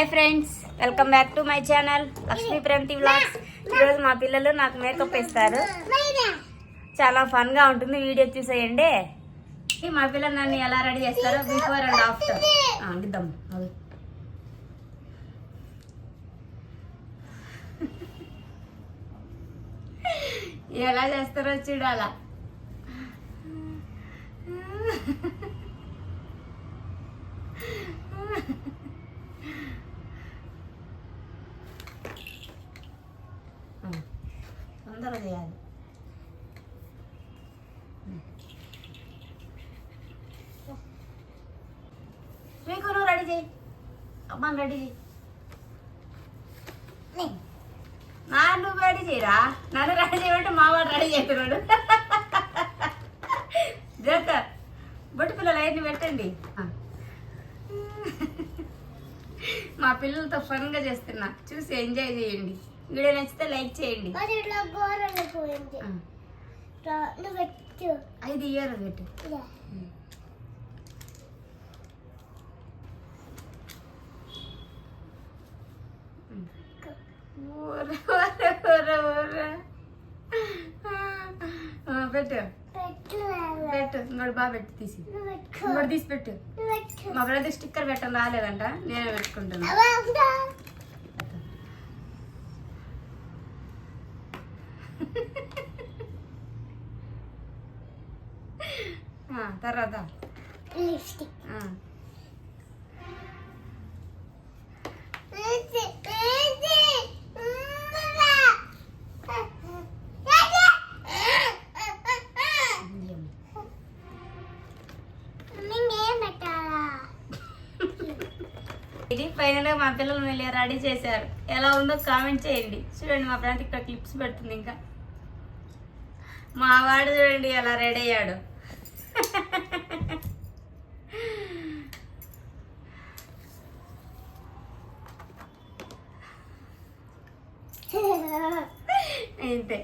Hi friends welcome back to my channel Lakshmi Premathi vlogs. ఈరోజు మా పిల్లలు నాకు మేకప్ వేస్తారు. చాలా ఫన్గా ఉంటుంది వీడియో చూసేయండి. మా పిల్లలు నన్ను ఎలా రెడీ చేస్తారో బిఫోర్ అండ్ ఆఫ్టర్. అందిద్దాం ఎలా చేస్తారో చూడాలా. తొందరగా చేయాలి. మీకు రెడీ చేయి. అమ్మ రెడీ చేయి. నా. నువ్వు రెడీ చేయరా? నన్ను రెడీ చేయమంటే మా వాడు రెడీ చేస్తున్నాడు. జత బొట్టు పిల్లలు అవన్నీ పెట్టండి. మా పిల్లలతో ఫన్గా చేస్తున్నా. చూసి ఎంజాయ్ చేయండి. వీడియో నచ్చితే లైక్ చేయండి. ఐదు ఇయర్. ఆ, పెట్టు. పెట్టు ఇంకోటి బాగా పెట్టి తీసి. ఇంకోటి తీసి పెట్టు నువ్వు పెట్టు. మా బ్రదర్ స్టిక్కర్ పెట్టడం రాలేదంట నేనే పెట్టుకుంటున్నా తర్వాత లిప్స్టిక్. ఆ. ఇది, ఇది. ఉమ్మరా. నేనేం పెట్టాలా? ఇది ఫైనల్గా మా పిల్లలు మళ్ళీ రెడీ చేశారు. ఎలా ఉందో కామెంట్ చేయండి. చూడండి మా ఫ్రెండ్ ఇక్కడ క్లిప్స్ పెడుతుంది ఇంకా. మా వాడు చూడండి ఎలా రెడీ అయ్యాడు. అంతే